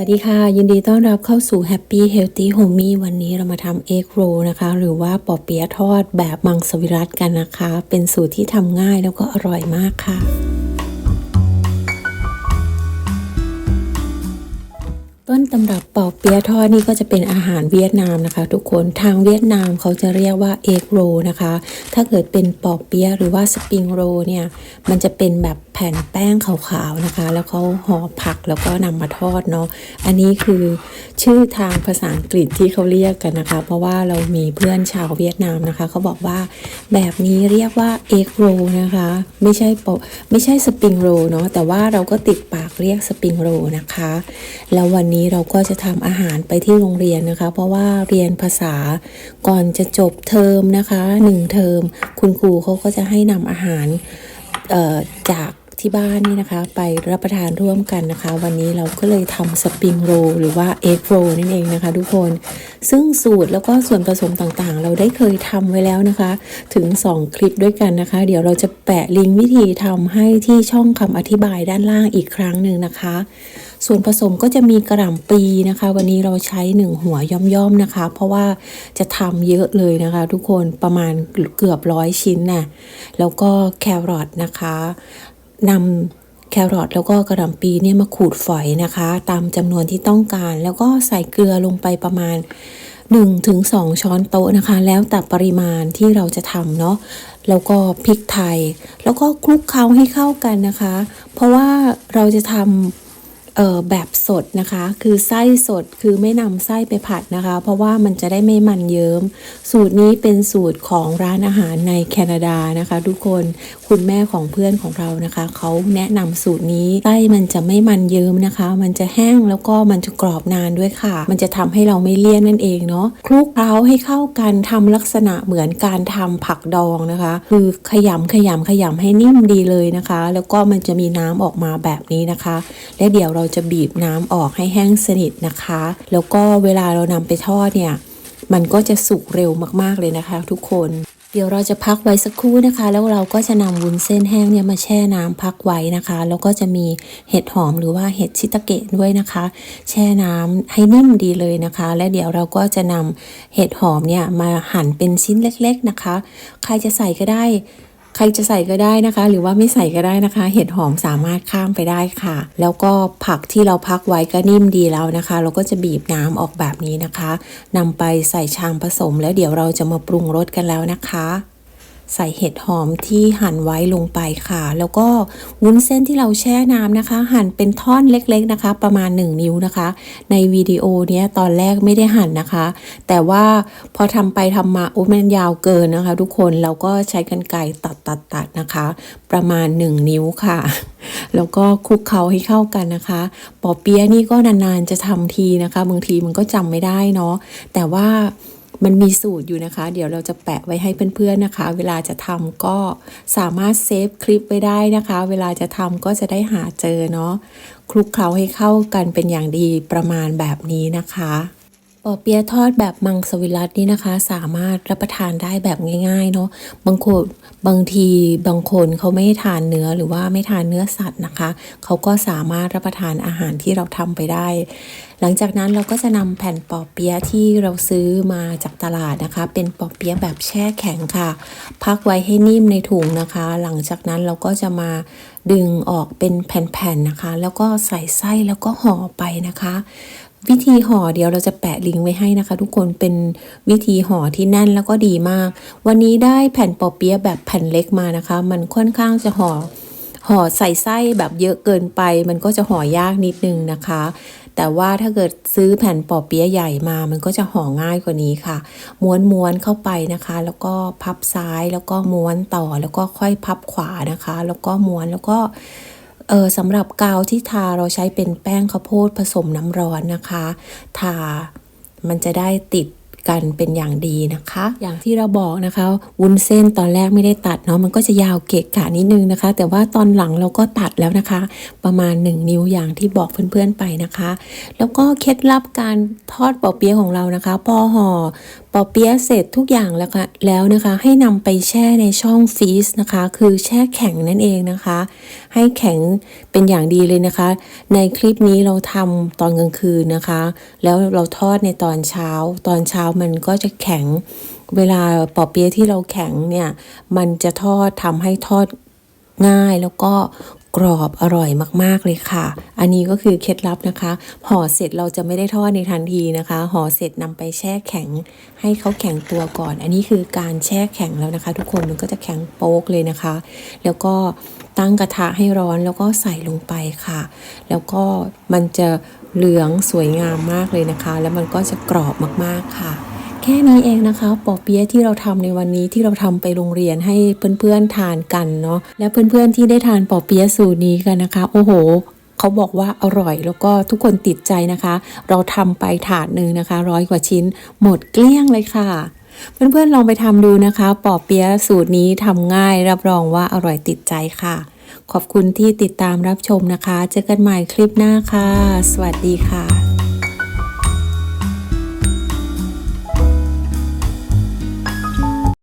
วัสดีค่ะ ยินดีต้อนรับเข้าสู่ Happy Healthy Homey วันนี้เรามาทำเอ็กโรนะคะ หรือว่าปอเปี๊ยะทอดแบบมังสวิรัตกันนะคะ เป็นสูตรที่ทำง่ายแล้วก็อร่อยมากค่ะ ต้นตำรับปอเปี๊ยะทอดนี่ก็จะเป็นอาหารเวียดนามนะคะ ทุกคนทางเวียดนามเขาจะเรียกว่าเอ็กโรนะคะ ถ้าเกิดเป็นปอเปี๊ยะหรือว่าสปริงโรเนี่ยมันจะเป็นแบบแผ่นแป้งขาวๆนะคะ แล้วเขาห่อผักแล้วก็นำมาทอดเนาะอันนี้คือชื่อทางภาษาอังกฤษที่เขาเรียกกันนะคะ เพราะว่าเรามีเพื่อนชาวเวียดนามนะคะเขาบอกว่าแบบนี้เรียกว่าเอ็กโรนะคะ ไม่ใช่ปอไม่ใช่สปริงโรเนาะแต่ว่าเราก็ติดปากเรียกสปริงโรนะคะ แล้ววันนี้เราก็จะทำอาหารไปที่โรงเรียนนะคะ เพราะว่าเรียนภาษาก่อนจะจบเทอมนะคะหนึ่งเทอมคุณครูเขาก็จะให้นำอาหารจาก ที่บ้านนี่นะคะ ไปรับประทานร่วมกันนะคะ วันนี้เราก็เลยทำสปริงโรหรือว่าเอ็กโรนั่นเองนะคะ ทุกคนซึ่งสูตรแล้วก็ส่วนผสมต่างๆ เราได้เคยทำไว้แล้วนะคะ ถึง 2 คลิปด้วยกันนะคะ เดี๋ยวเราจะแปะลิงก์วิธีทำให้ที่ช่องคำอธิบายด้านล่างอีกครั้งหนึ่งนะคะส่วนผสมก็จะมีกระหล่ำปีนะคะ วันนี้เราใช้1หัวย่อมๆนะคะ เพราะว่าจะทำเยอะเลยนะคะ ทุกคนประมาณเกือบร้อยชิ้นน่ะแล้วก็แครอทนะคะ นำแครอทแล้วก็กระหล่ำปีเนี่ยมาขูดฝอยนะคะ ตามจำนวนที่ต้องการ แล้วก็ใส่เกลือลงไปประมาณ1-2ถึง2ช้อนโต๊ะนะคะ แล้วแต่ปริมาณที่เราจะทำเนาะแล้วก็พริกไทย แล้วก็คลุกเคล้าให้เข้ากันนะคะ เพราะว่าเราจะทำ เอ่อแบบสดนะคะ คือไส้สดคือไม่นำไส้ไปผัดนะคะ เพราะว่ามันจะได้ไม่มันเยิ้ม สูตรนี้เป็นสูตรของร้านอาหารในแคนาดานะคะ ทุกคนคุณแม่ของเพื่อนของเรานะคะเขาแนะนำสูตรนี้ไส้มันจะไม่มันเยิ้มนะคะ มันจะแห้งแล้วก็มันจะกรอบนานด้วยค่ะ มันจะทำให้เราไม่เลี่ยนนั่นเองเนาะคลุกเคล้าให้เข้ากันทำลักษณะเหมือนการทำผักดองนะคะ คือขยำขยำขยำให้นิ่มดีเลยนะคะ แล้วก็มันจะมีน้ำออกมาแบบนี้นะคะ และเดี๋ยวเราจะบีบน้ำออกให้แห้งสนิทนะคะ แล้วก็เวลาเรานำไปทอดเนี่ย มันก็จะสุกเร็วมากๆเลยนะคะ ทุกคน เดี๋ยวเราจะพักไว้สักครู่นะคะ แล้วเราก็จะนำวุ้นเส้นแห้งเนี่ยมาแช่น้ำพักไว้นะคะ แล้วก็จะมีเห็ดหอมหรือว่าเห็ดชิตาเกะด้วยนะคะ แช่น้ำให้นิ่มดีเลยนะคะ และเดี๋ยวเราก็จะนำเห็ดหอมเนี่ยมาหั่นเป็นชิ้นเล็ก ๆนะคะ ใครจะใส่ก็ได้ ใครจะใส่ก็ได้นะคะ หรือว่าไม่ใส่ก็ได้นะคะ เห็ดหอมสามารถข้ามไปได้ค่ะ แล้วก็ผักที่เราพักไว้ก็นิ่มดีแล้วนะคะ เราก็จะบีบน้ำออกแบบนี้นะคะนำไปใส่ชามผสมแล้วเดี๋ยวเราจะมาปรุงรสกันแล้วนะคะ ใส่เห็ดหอมที่หั่นไว้ลงไปค่ะ แล้วก็วุ้นเส้นที่เราแช่น้ำนะคะ หั่นเป็นท่อนเล็กๆนะคะ ประมาณ 1 นิ้วนะคะ ในวิดีโอเนี้ยตอนแรกไม่ได้หั่นนะคะ แต่ว่าพอทำไปทำมาโอ้มันยาวเกินนะคะ ทุกคนเราก็ใช้กรรไกรตัดตัดตัดนะคะ ประมาณ 1 นิ้วค่ะ แล้วก็คลุกเคล้าให้เข้ากันนะคะปอเปี๊ยะนี่ก็นานๆจะทำทีนะคะบางทีมันก็จำไม่ได้เนาะแต่ว่า มันมีสูตรอยู่นะคะ เดี๋ยวเราจะแปะไว้ให้เพื่อนๆนะคะ เวลาจะทำก็สามารถเซฟคลิปไว้ได้นะคะ เวลาจะทำก็จะได้หาเจอเนาะคลุกเคล้าให้เข้ากันเป็นอย่างดีประมาณแบบนี้นะคะ ปอเปี๊ยะทอดแบบมังสวิรัตนี่นะคะ สามารถรับประทานได้แบบง่ายๆเนาะบางคนบางทีบางคนเขาไม่ทานเนื้อหรือว่าไม่ทานเนื้อสัตว์นะคะ เขาก็สามารถรับประทานอาหารที่เราทำไปได้ หลังจากนั้นเราก็จะนำแผ่นปอเปี๊ยะที่เราซื้อมาจากตลาดนะคะ เป็นปอเปี๊ยะแบบแช่แข็งค่ะ พักไว้ให้นิ่มในถุงนะคะ หลังจากนั้นเราก็จะมา ดึงออกเป็นแผ่นๆนะคะ แล้วก็ใส่ไส้แล้วก็ห่อไปนะคะ วิธีห่อเดี๋ยวเราจะแปะลิงก์ไว้ให้นะคะ ทุกคนเป็นวิธีห่อที่แน่นแล้วก็ดีมาก วันนี้ได้แผ่นปอเปี๊ยะแบบแผ่นเล็กมานะคะ มันค่อนข้างจะห่อห่อใส่ไส้แบบเยอะเกินไป มันก็จะห่อยากนิดนึงนะคะ แต่ว่าถ้าเกิดซื้อแผ่นปอเปี๊ยะใหญ่มามันก็จะห่อง่ายกว่านี้ค่ะม้วนม้วนๆเข้าไปนะคะ แล้วก็พับซ้ายแล้วก็ม้วนต่อแล้วก็ค่อยพับขวานะคะ แล้วก็ม้วนแล้วก็เออสำหรับกาวที่ทาเราใช้เป็นแป้งข้าวโพดผสมน้ำร้อนนะคะ ทามันจะได้ติด กันเป็นอย่างดีนะคะ อย่างที่เราบอกนะคะ วุ้นเส้นตอนแรกไม่ได้ตัดเนาะมันก็จะยาวเกะกะนิดนึงนะคะ แต่ว่าตอนหลังเราก็ตัดแล้วนะคะ ประมาณ 1 นิ้วอย่างที่บอกเพื่อนๆไปนะคะ แล้วก็เคล็ดลับการทอดปอเปี๊ยะของเรานะคะ พอห่อ อเปี๊ยะเสร็จทุกอย่างแล้วค่ะแล้วนะคะ ให้นำไปแช่ในช่องฟรีซนะคะ คือแช่แข็งนั่นเองนะคะ ให้แข็งเป็นอย่างดีเลยนะคะ ในคลิปนี้เราทำตอนกลางคืนนะคะ แล้วเราทอดในตอนเช้า ตอนเช้ามันก็จะแข็งเวลาปอเปี๊ยะที่เราแข็งเนี่ย มันจะทอดทำให้ทอด ง่ายแล้วก็กรอบอร่อยมาก ๆ เลยค่ะ อันนี้ก็คือเคล็ดลับนะคะ ห่อเสร็จเราจะไม่ได้ทอดในทันทีนะคะ ห่อเสร็จนำไปแช่แข็ง ให้เขาแข็งตัวก่อน อันนี้คือการแช่แข็งแล้วนะคะ ทุกคนมันก็จะแข็งโป๊กเลยนะคะ แล้วก็ตั้งกระทะให้ร้อนแล้วก็ใส่ลงไปค่ะ แล้วก็มันจะเหลืองสวยงามมากเลยนะคะ แล้วมันก็จะกรอบมากๆค่ะ แค่นี้เองนะคะปอเปี๊ยะที่เราทำในวันนี้ที่เราทำไปโรงเรียนให้เพื่อนๆทานกันเนาะและเพื่อนๆที่ได้ทานปอเปี๊ยะสูตรนี้กันนะคะ โอ้โหเขาบอกว่าอร่อยแล้วก็ทุกคนติดใจนะคะ เราทำไปถาดหนึ่งนะคะร้อยกว่าชิ้น หมดเกลี้ยงเลยค่ะ เพื่อนๆลองไปทำดูนะคะ ปอเปี๊ยะสูตรนี้ทำง่ายรับรองว่าอร่อยติดใจค่ะ ขอบคุณที่ติดตามรับชมนะคะ เจอกันใหม่คลิปหน้าค่ะ สวัสดีค่ะ